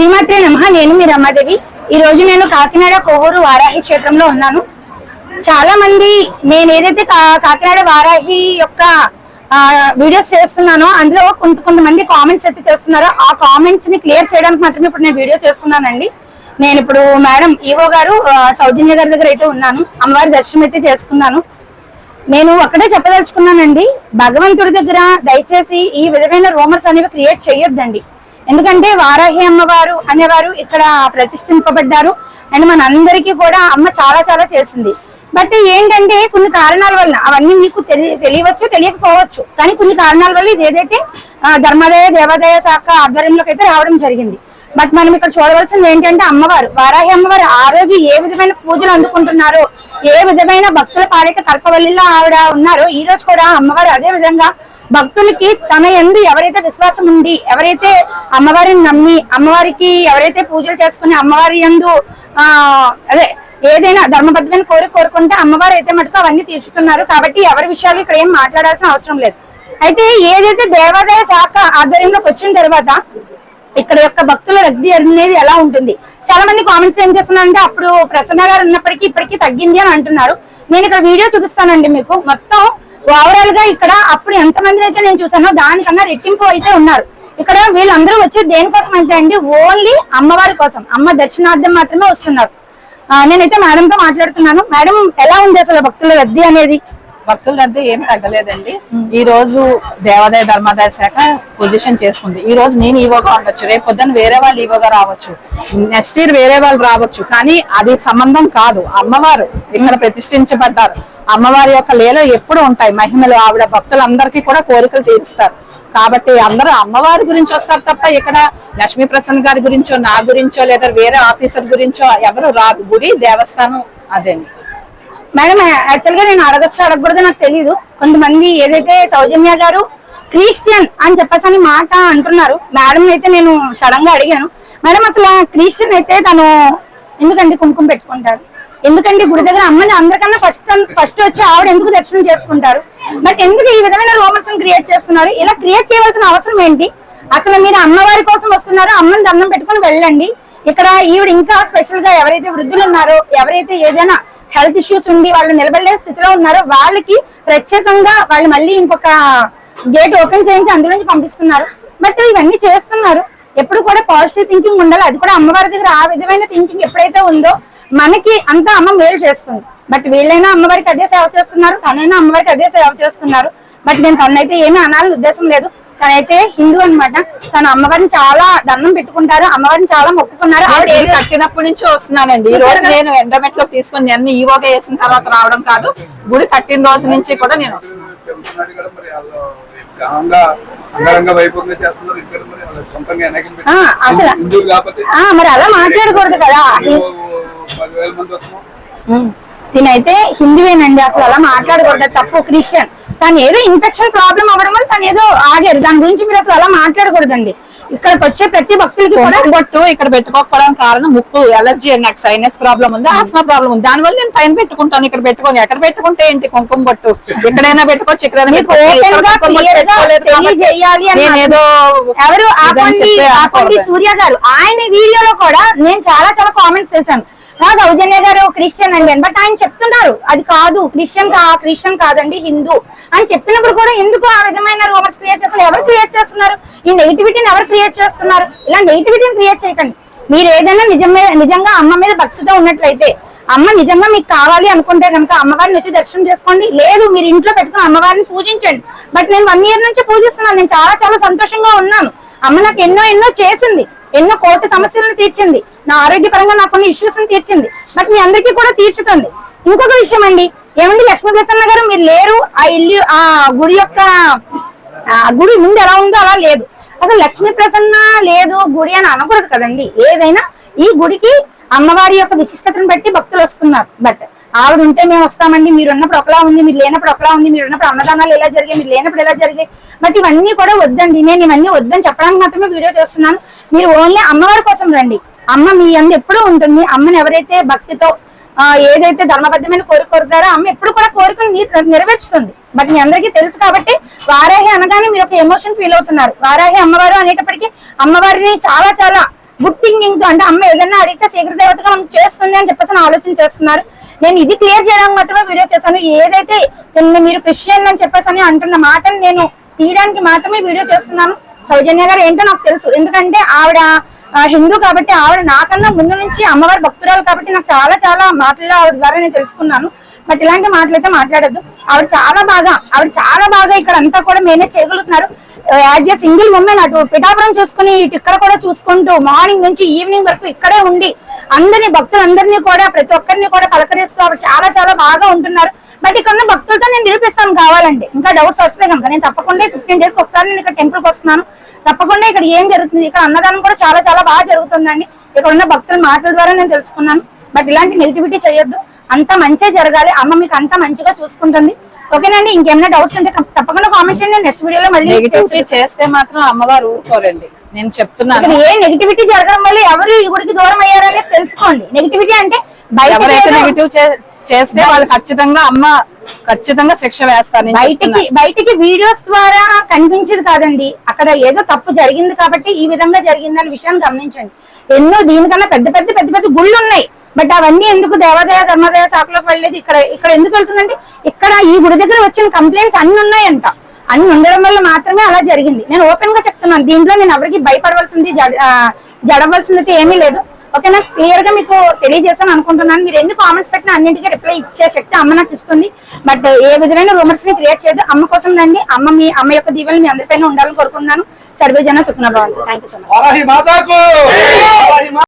శ్రీమాత్రి నమ. నేను మీ రమాదేవి. ఈ రోజు నేను కాకినాడ కొవ్వూరు వారాహి క్షేత్రంలో ఉన్నాను. చాలా మంది నేను ఏదైతే కా- కాకినాడ వారాహి యొక్క వీడియోస్ చేస్తున్నానో అందులో కొంత కొంతమంది కామెంట్స్ అయితే చేస్తున్నారో ఆ కామెంట్స్ని క్లియర్ చేయడానికి మాత్రమే ఇప్పుడు నేను వీడియో చేస్తున్నానండి. నేను ఇప్పుడు మేడం ఈవో గారు సౌజన్య గారి దగ్గర అయితే ఉన్నాను. అమ్మవారి దర్శనం అయితే చేసుకున్నాను. నేను ఒక్కటే చెప్పదలుచుకున్నానండి భగవంతుడి దగ్గర దయచేసి ఈ విధమైన రూమర్స్ అనేవి క్రియేట్ చేయొద్దండి. ఎందుకంటే వారాహి అమ్మవారు అనేవారు ఇక్కడ ప్రతిష్ఠింపబడ్డారు. అండ్ మనందరికీ కూడా అమ్మ చాలా చాలా చేసింది. బట్ ఏంటంటే కొన్ని కారణాల వల్ల అవన్నీ మీకు తెలియవచ్చు తెలియకపోవచ్చు. కానీ కొన్ని కారణాల వల్ల ఇది ఏదైతే ధర్మాదాయ దేవాదాయ శాఖ ఆధ్వర్యంలోకి అయితే రావడం జరిగింది. బట్ మనం ఇక్కడ చూడవలసింది ఏంటంటే అమ్మవారు వారాహి అమ్మవారు ఆ రోజు ఏ విధమైన పూజలు అందుకుంటున్నారో ఏ విధమైన భక్తుల పాలిక కల్పవల్లిలో ఆవిడ ఉన్నారో ఈ రోజు కూడా అమ్మవారు అదే విధంగా భక్తులకి తన ఎందు ఎవరైతే విశ్వాసం ఉండి ఎవరైతే అమ్మవారిని నమ్మి అమ్మవారికి ఎవరైతే పూజలు చేసుకుని అమ్మవారి యందు ఆ అదే ఏదైనా ధర్మబద్ధమైన కోరిక కోరుకుంటే అమ్మవారు అయితే మటుకు అవన్నీ తీర్చుతున్నారు కాబట్టి ఎవరి విషయాలు ఇక్కడ ఏం మాట్లాడాల్సిన అవసరం లేదు. అయితే ఏదైతే దేవాదాయ శాఖ ఆధ్వర్యంలోకి వచ్చిన తర్వాత ఇక్కడ యొక్క భక్తుల రద్దీ అనేది ఎలా ఉంటుంది? చాలా మంది కామెంట్స్ ఏం చేస్తున్నారంటే అప్పుడు ప్రసన్న గారు ఉన్నప్పటికీ ఇప్పటికీ తగ్గింది అని అంటున్నారు. నేను ఇక్కడ వీడియో చూపిస్తానండి మీకు. మొత్తం ఓవరాల్గా ఇక్కడ అప్పుడు ఎంత మంది అయితే నేను చూసానో దానికన్నా రెట్టింపు అయితే ఉన్నారు. ఇక్కడ వీళ్ళందరూ వచ్చి దేనికోసం అంటే అండి ఓన్లీ అమ్మవారి కోసం. అమ్మ దర్శనార్థం మాత్రమే వస్తున్నారు. నేనైతే మేడంతో మాట్లాడుతున్నాను. మేడం ఎలా ఉంది అసలు భక్తుల రద్దీ అనేది? భక్తుల రద్దీ ఏం తగ్గలేదండి. ఈ రోజు దేవాదాయ ధర్మాదాయ శాఖ పొజిషన్ చేసుకుంది. ఈ రోజు నేను ఈవోగా ఉండొచ్చు. రేపు పొద్దున్న వేరే వాళ్ళు ఈవోగా రావచ్చు. నెక్స్ట్ ఇయర్ వేరే వాళ్ళు రావచ్చు. కానీ అది సంబంధం కాదు. అమ్మవారు ఇక్కడ ప్రతిష్ఠించబడ్డారు. అమ్మవారి యొక్క లీల ఎప్పుడు ఉంటాయి. మహిమలు ఆవిడ భక్తులందరికీ కూడా కోరికలు తీరుస్తారు. కాబట్టి అందరూ అమ్మవారి గురించి వస్తారు తప్ప ఇక్కడ లక్ష్మీ ప్రసన్న గారి గురించో నా గురించో లేదా వేరే ఆఫీసర్ గురించో ఎవరు రాదు గుడి దేవస్థానం అదండి. మేడం యాక్చువల్గా నేను అడగచ్చు అడగకూడదు నాకు తెలియదు కొంతమంది ఏదైతే సౌజన్య గారు క్రిస్టియన్ అని చెప్పేసి అని మాట అంటున్నారు. మేడం అయితే నేను సడన్గా అడిగాను. మేడం అసలు క్రిస్టియన్ అయితే తను ఎందుకండి కుంకుమ పెట్టుకుంటారు ఎందుకండి గుడి దగ్గర అమ్మని అందరికన్నా ఫస్ట్ ఫస్ట్ వచ్చి ఆవిడ ఎందుకు దర్శనం చేసుకుంటారు? బట్ ఎందుకు ఈ విధమైన రోమన్స్ క్రియేట్ చేస్తున్నారు? ఇలా క్రియేట్ చేయవలసిన అవసరం ఏంటి? అసలు మీరు అమ్మవారి కోసం వస్తున్నారు? అమ్మని దండం పెట్టుకొని వెళ్ళండి. ఇక్కడ ఈవిడ ఇంకా స్పెషల్గా ఎవరైతే వృద్ధులు ఉన్నారో ఎవరైతే ఏదైనా హెల్త్ ఇష్యూస్ ఉండి వాళ్ళు నిలబడలే స్థితిలో ఉన్నారో. వాళ్ళకి ప్రత్యేకంగా వాళ్ళు మళ్ళీ ఇంకొక గేట్ ఓపెన్ చేయించి అందులోంచి పంపిస్తున్నారు. బట్ ఇవన్నీ చేస్తున్నారు. ఎప్పుడు కూడా పాజిటివ్ థింకింగ్ ఉండాలి. అది కూడా అమ్మవారి దగ్గర ఆ విధమైన థింకింగ్ ఎప్పుడైతే ఉందో మనకి అంత అమ్మ మేలు చేస్తుంది. బట్ వీళ్ళైనా అమ్మవారికి అదే సేవ చేస్తున్నారు. తనైనా అమ్మవారికి అదే సేవ చేస్తున్నారు. బట్ నేను తనైతే ఏమీ అనాలని ఉద్దేశం లేదు. తనైతే హిందూ అన్నమాట. తన అమ్మవారిని చాలా దండం పెట్టుకుంటారు. అమ్మవారిని చాలా మొక్కుకున్నారు. ఆవిడ నేను ఏదో- కట్టినప్పటి నుంచి వస్తున్నానండి. ఈ రోజు నేను ఎండమెట్లో తీసుకొని అన్ని ఈవోగా వేసిన తర్వాత రావడం కాదు గుడి కట్టిన రోజు నుంచి కూడా నేను వస్తున్నాను. అసలు- మరి అలా మాట్లాడకూడదు కదా. తినైతే హిందువేనండి. అసలు అలా మాట్లాడకూడదు. తప్పు క్రిస్టియన్. తను ఏదో ఇన్ఫెక్షన్ ప్రాబ్లం అవ్వడం వల్ల తను ఏదో ఆగారు దాని గురించి మీరు అసలు అలా మాట్లాడకూడదండి. ఇక్కడికి వచ్చే ప్రతి భక్తులకి కూడా బొట్టు ఇక్కడ పెట్టుకోకపోవడం కారణం ముక్కు ఎలర్జీ అండ్ నాకు సైనస్ ప్రాబ్లం ఉంది ఆస్మా ప్రాబ్లం ఉంది. దానివల్ల నేను పైన పెట్టుకుంటాను ఇక్కడ పెట్టుకొని. ఎక్కడ పెట్టుకుంటే ఏంటి కుంకుమ బొట్టు ఎక్కడైనా పెట్టుకోవచ్చు ఎక్కడైనా. సూర్య గారు. ఆయన వీడియోలో కూడా నేను చాలా చాలా కామెంట్స్ చేశాను. నా సౌజన్య గారు క్రిస్టియన్ అండి. బట్ ఆయన చెప్తున్నారు అది కాదు క్రిస్టియన్ కా క్రిస్టియన్ కాదండి హిందూ అని చెప్పినప్పుడు కూడా ఎందుకు ఆ విధమైన రూమర్స్ క్రియేట్ చేస్తున్నారు? ఎవరు క్రియేట్ చేస్తున్నారు? ఈ నెగిటివిటీని ఎవరు క్రియేట్ చేస్తున్నారు? ఇలా నెగిటివిటీని క్రియేట్ చేయకండి. మీరు ఏదైనా నిజమే నిజంగా అమ్మ మీద భక్తితో ఉన్నట్లయితే అమ్మ నిజంగా మీకు కావాలి అనుకుంటే కనుక అమ్మవారిని వచ్చి దర్శనం చేసుకోండి. లేదు మీరు ఇంట్లో పెట్టుకుని అమ్మవారిని పూజించండి. బట్ నేను వన్ ఇయర్ నుంచి పూజిస్తున్నాను. నేను చాలా చాలా సంతోషంగా ఉన్నాను. అమ్మ నాకు ఎన్నో ఎన్నో చేసింది. ఎన్నో కోటి సమస్యలను తీర్చింది. నా ఆరోగ్యపరంగా నాకు కొన్ని ఇష్యూస్ తీర్చింది. బట్ మీ అందరికీ కూడా తీర్చుతుంది. ఇంకొక విషయం అండి. ఏమండి లక్ష్మీ ప్రసన్న గారు మీరు లేరు. ఆ ఇల్లు ఆ గుడి యొక్క ఆ గుడి ముందు ఎలా ఉందో అలా లేదు. అసలు లక్ష్మీ ప్రసన్న లేదు గుడి అని అనకూడదు కదండి. ఏదైనా ఈ గుడికి అమ్మవారి యొక్క విశిష్టతను బట్టి భక్తులు వస్తున్నారు. బట్ ఆవిడ ఉంటే మేము వస్తామండి. మీరు ఉన్నప్పుడు ఒకలా ఉంది మీరు లేనప్పుడు ఒకలా ఉంది మీరు ఉన్నప్పుడు అన్నదానాలు ఎలా జరిగాయి మీరు లేనప్పుడు ఎలా జరిగాయి. బట్ ఇవన్నీ కూడా వద్దండి. నేను ఇవన్నీ వద్దని చెప్పడానికి మాత్రమే వీడియో చేస్తున్నాను. మీరు ఓన్లీ అమ్మవారి కోసం రండి. అమ్మ మీ అందు ఎప్పుడూ ఉంటుంది. అమ్మని ఎవరైతే భక్తితో ఏదైతే ధర్మబద్ధమైన కోరిక కోరుతారో అమ్మ ఎప్పుడు కూడా కోరికను నెరవేర్చుతుంది. బట్ మీ అందరికీ తెలుసు కాబట్టి వారాహి అనగానే మీరు ఒక ఎమోషన్ ఫీల్ అవుతున్నారు. వారాహి అమ్మవారు అనేటప్పటికీ అమ్మవారిని చాలా చాలా గుడ్ థింకింగ్తో అంటే అమ్మ ఏదైనా అడిగితే శీఘ్ర దేవతగా మనకు చేస్తుంది అని చెప్పేసి ఆలోచన చేస్తున్నారు. నేను ఇది క్లియర్ చేయడానికి మాత్రమే వీడియో చేశాను. ఏదైతే నిన్న మీరు క్రిస్టియన్ అని చెప్పేసి అని అంటున్న మాటను నేను తీయడానికి మాత్రమే వీడియో చేస్తున్నాను. సౌజన్య గారు ఏంటో నాకు తెలుసు. ఎందుకంటే ఆవిడ హిందూ కాబట్టి ఆవిడ నాకన్నా ముందు నుంచి అమ్మవారి భక్తురాలు కాబట్టి నాకు చాలా చాలా మాటలు ఆవిడ ద్వారా నేను తెలుసుకున్నాను. బట్ ఇలాంటి మాటలైతే మాట్లాడద్దు. ఆవిడ చాలా బాగా ఆవిడ చాలా బాగా ఇక్కడ అంతా కూడా మేనేజ్ చేయగలుగుతున్నారు. యాజ్ ఏ సింగిల్ ఉమెన్ అటు పిఠాపురం చూసుకుని ఇటు ఇక్కడ కూడా చూసుకుంటూ మార్నింగ్ నుంచి ఈవినింగ్ వరకు ఇక్కడే ఉండి అందరినీ భక్తులందరినీ కూడా ప్రతి ఒక్కరిని కూడా పలకరిస్తూ చాలా చాలా బాగా ఉంటున్నారు. బట్ ఇక్కడ ఉన్న భక్తులతో నేను నిరూపిస్తాను కావాలండి. ఇంకా డౌట్స్ వస్తే కనుక నేను తప్పకుండా ఫిఫ్టీన్ డేస్ ఒకసారి నేను ఇక్కడ టెంపుల్కి వస్తున్నాను. తప్పకుండా ఇక్కడ ఏం జరుగుతుంది? ఇక్కడ అన్నదానం కూడా చాలా చాలా బాగా జరుగుతుందండి. ఇక్కడ ఉన్న భక్తుల మాటల ద్వారా నేను తెలుసుకున్నాను. బట్ ఇలాంటి నెగిటివిటీ చేయొద్దు. అంత మంచిగా జరగాలి. అమ్మ మీకు అంత మంచిగా చూసుకుంటుంది. ఓకేనండి ఇంకేమైనా డౌట్స్ ఉంటే తప్పకుండా కామెంట్ చేయండి. నెక్స్ట్ వీడియోలో మళ్ళీ చేస్తే మాత్రం అమ్మవారు ఊరుకోరండి. నేను చెప్తున్నాను. ఏ నెగిటివిటీ జరగడం వల్ల ఎవరు ఈ గుడికి దూరం అయ్యారనేది తెలుసుకోండి. నెగిటివిటీ అంటే ఎవరైతే నెగిటివ్ చేస్తే వాళ్ళు ఖచ్చితంగా అమ్మ ఖచ్చితంగా శిక్ష వేస్తారు నేను బయటికి. బయటికి వీడియోస్ ద్వారా కనిపించేది కాదండి. అక్కడ ఏదో తప్పు జరిగింది కాబట్టి ఈ విధంగా జరిగింది అనే విషయాన్ని గమనించండి. ఎన్నో దీనికన్నా పెద్ద పెద్ద పెద్ద పెద్ద గుళ్ళు ఉన్నాయి. బట్ అవన్నీ ఎందుకు దేవాదాయ ధర్మాదాయ శాఖలోకి వెళ్ళలేదు ఇక్కడ ఇక్కడ ఎందుకు వెళ్తుందంటే ఇక్కడ ఈ గుడి దగ్గర వచ్చిన కంప్లైంట్స్ అన్ని ఉన్నాయంట. అన్ని ఉండడం వల్ల మాత్రమే అలా జరిగింది. నేను ఓపెన్గా చెప్తున్నాను. దీంట్లో నేను ఎవరికి భయపడవలసింది జడవలసింది ఏమీ లేదు. ఓకేనా? క్లియర్గా మీకు తెలియజేస్తాను అనుకుంటున్నాను. మీరు ఎన్ని కామెంట్స్ పెట్టినా అన్నింటికీ రిప్లై ఇచ్చే శక్తి అమ్మ నాకు ఇస్తుంది. బట్ ఏ విధమైన రూమర్స్ని క్రియేట్ చేయదు అమ్మ కోసం రండి. అమ్మ మీ అమ్మ యొక్క దీవెనలు మీ అందరిపైన ఉండాలని కోరుకుంటున్నాను. సర్వేజన సుఖన భవంతు థ్యాంక్ యూ సో మచ్